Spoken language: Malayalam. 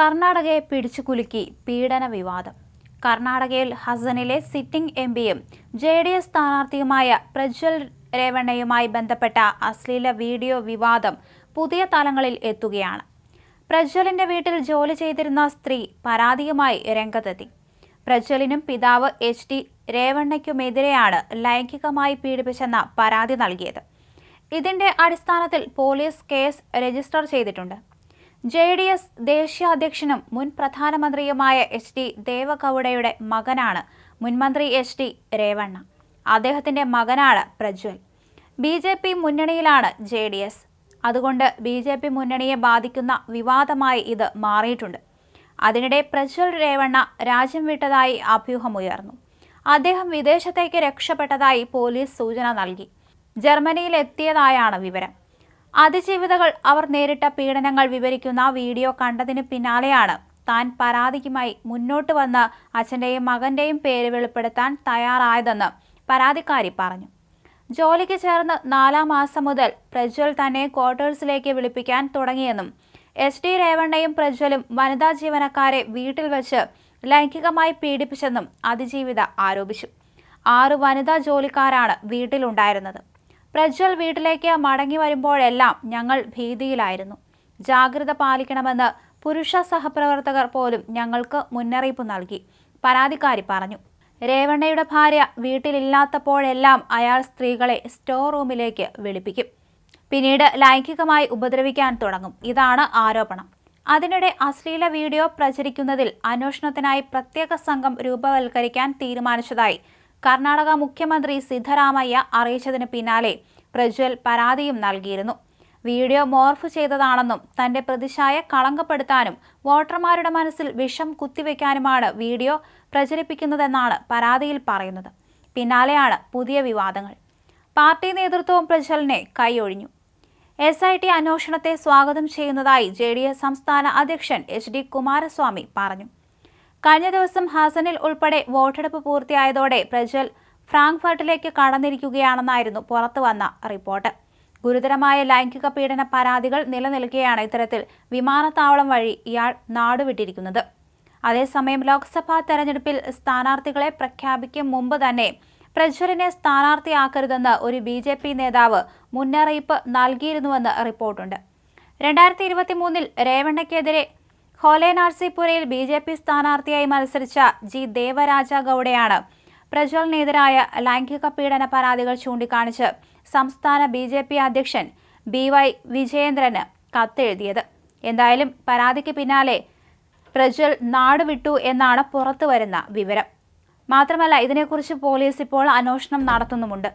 കർണാടകയെ പിടിച്ചുകുലുക്കി പീഡന വിവാദം. കർണാടകയിൽ ഹസനിലെ സിറ്റിംഗ് എം പിയും ജെ ഡി എസ് സ്ഥാനാർത്ഥിയുമായ പ്രജ്വൽ രേവണ്ണയുമായി ബന്ധപ്പെട്ട അശ്ലീല വീഡിയോ വിവാദം പുതിയ തലങ്ങളിൽ എത്തുകയാണ്. പ്രജ്വലിന്റെ വീട്ടിൽ ജോലി ചെയ്തിരുന്ന സ്ത്രീ പരാതിയുമായി രംഗത്തെത്തി. പ്രജ്വലിനും പിതാവ് എച്ച് ഡി രേവണ്ണയ്ക്കുമെതിരെയാണ് ലൈംഗികമായി പീഡിപ്പിച്ചെന്ന പരാതി നൽകിയത്. ഇതിന്റെ അടിസ്ഥാനത്തിൽ പോലീസ് കേസ് രജിസ്റ്റർ ചെയ്തിട്ടുണ്ട്. ജെ ഡി എസ് ദേശീയ അധ്യക്ഷനും മുൻ പ്രധാനമന്ത്രിയുമായ എച്ച് ഡി ദേവഗൌഡയുടെ മകനാണ് മുൻമന്ത്രി എച്ച് ഡി രേവണ്ണ. അദ്ദേഹത്തിന്റെ മകനാണ് പ്രജ്വൽ. ബി ജെ പി മുന്നണിയിലാണ് ജെ ഡി എസ് അതുകൊണ്ട് ബി ജെ പി മുന്നണിയെ ബാധിക്കുന്ന വിവാദമായി ഇത് മാറിയിട്ടുണ്ട്. അതിനിടെ പ്രജ്വൽ രേവണ്ണ രാജ്യം വിട്ടതായി അഭ്യൂഹമുയർന്നു അദ്ദേഹം വിദേശത്തേക്ക് രക്ഷപ്പെട്ടതായി പോലീസ് സൂചന നൽകി. ജർമ്മനിയിൽ എത്തിയതായാണ് വിവരം. അതിജീവിതകൾ അവർ നേരിട്ട പീഡനങ്ങൾ വിവരിക്കുന്ന വീഡിയോ കണ്ടതിന് പിന്നാലെയാണ് താൻ പരാതിക്കുമായി മുന്നോട്ട് വന്ന് അച്ഛന്റെയും മകന്റെയും പേര് വെളിപ്പെടുത്താൻ തയ്യാറായതെന്ന് പരാതിക്കാരി പറഞ്ഞു. ജോലിക്ക് ചേർന്ന് നാലാം മാസം മുതൽ പ്രജ്വൽ തന്നെ ക്വാർട്ടേഴ്സിലേക്ക് വിളിപ്പിക്കാൻ തുടങ്ങിയെന്നും എസ് ടി രേവണ്ണയും പ്രജ്വലും വനിതാ ജീവനക്കാരെ വീട്ടിൽ വെച്ച് ലൈംഗികമായി പീഡിപ്പിച്ചെന്നും അതിജീവിത ആരോപിച്ചു. ആറ് വനിതാ ജോലിക്കാരാണ് വീട്ടിലുണ്ടായിരുന്നത്. പ്രജ്വൽ വീട്ടിലേക്ക് മടങ്ങി വരുമ്പോഴെല്ലാം ഞങ്ങൾ ഭീതിയിലായിരുന്നു. ജാഗ്രത പാലിക്കണമെന്ന് പുരുഷ സഹപ്രവർത്തകർ പോലും ഞങ്ങൾക്ക് മുന്നറിയിപ്പ് നൽകി. പരാതിക്കാരി പറഞ്ഞു രേവണ്ണയുടെ ഭാര്യ വീട്ടിലില്ലാത്തപ്പോഴെല്ലാം അയാൾ സ്ത്രീകളെ സ്റ്റോർ റൂമിലേക്ക് വിളിപ്പിക്കും. പിന്നീട് ലൈംഗികമായി ഉപദ്രവിക്കാൻ തുടങ്ങും. ഇതാണ് ആരോപണം. അതിനിടെ അശ്ലീല വീഡിയോ പ്രചരിക്കുന്നതിൽ അന്വേഷണത്തിനായി പ്രത്യേക സംഘം രൂപവൽക്കരിക്കാൻ തീരുമാനിച്ചതായി കർണാടക മുഖ്യമന്ത്രി സിദ്ധരാമയ്യ അറിയിച്ചതിന് പിന്നാലെ പ്രജ്വൽ പരാതിയും നൽകിയിരുന്നു. വീഡിയോ മോർഫ് ചെയ്തതാണെന്നും തന്റെ പ്രതിച്ഛായ കളങ്കപ്പെടുത്താനും വോട്ടർമാരുടെ മനസ്സിൽ വിഷം കുത്തിവെക്കാനുമാണ് വീഡിയോ പ്രചരിപ്പിക്കുന്നതെന്നാണ് പരാതിയിൽ പറയുന്നത്. പിന്നാലെയാണ് പുതിയ വിവാദങ്ങൾ. പാർട്ടി നേതൃത്വവും പ്രജ്വലിനെ കൈയൊഴിഞ്ഞു. എസ് ഐ ടി അന്വേഷണത്തെ സ്വാഗതം ചെയ്യുന്നതായി ജെ ഡി എസ് സംസ്ഥാന അധ്യക്ഷൻ എച്ച് ഡി കുമാരസ്വാമി പറഞ്ഞു. കഴിഞ്ഞ ദിവസം ഹാസനിൽ ഉൾപ്പെടെ വോട്ടെടുപ്പ് പൂർത്തിയായതോടെ പ്രജ്വൽ ഫ്രാങ്ക്ഫർട്ടിലേക്ക് കടന്നിരിക്കുകയാണെന്നായിരുന്നു പുറത്തു വന്ന റിപ്പോർട്ട്. ഗുരുതരമായ ലൈംഗിക പീഡന പരാതികൾ നിലനിൽക്കുകയാണ് ഇത്തരത്തിൽ വിമാനത്താവളം വഴി ഇയാൾ നാടുവിട്ടിരിക്കുന്നത്. അതേസമയം ലോക്സഭാ തെരഞ്ഞെടുപ്പിൽ സ്ഥാനാർത്ഥികളെ പ്രഖ്യാപിക്കും മുമ്പ് തന്നെ പ്രജ്വലിനെ സ്ഥാനാർത്ഥിയാക്കരുതെന്ന് ഒരു ബി ജെ പി നേതാവ് മുന്നറിയിപ്പ് നൽകിയിരുന്നുവെന്ന് റിപ്പോർട്ടുണ്ട്. രണ്ടായിരത്തി ഇരുപത്തി മൂന്നിൽ രേവണ്ണയ്ക്കെതിരെ ഹോലേനാർസിപുരയിൽ ബി ജെ പി സ്ഥാനാർത്ഥിയായി മത്സരിച്ച ജി ദേവരാജ ഗൌഡയാണ്. പ്രജ്വലിനെതിരായ ലൈംഗിക പീഡന പരാതികൾ ചൂണ്ടിക്കാണിച്ച് സംസ്ഥാന ബി ജെ പി അധ്യക്ഷൻ ബി വൈ വിജയേന്ദ്രന് കത്തെഴുതിയത്. എന്തായാലും പരാതിക്ക് പിന്നാലെ പ്രജ്വൽ നാടുവിട്ടു എന്നാണ് പുറത്തുവരുന്ന വിവരം. മാത്രമല്ല ഇതിനെക്കുറിച്ച് പോലീസ് ഇപ്പോൾ അന്വേഷണം നടത്തുന്നുമുണ്ട്.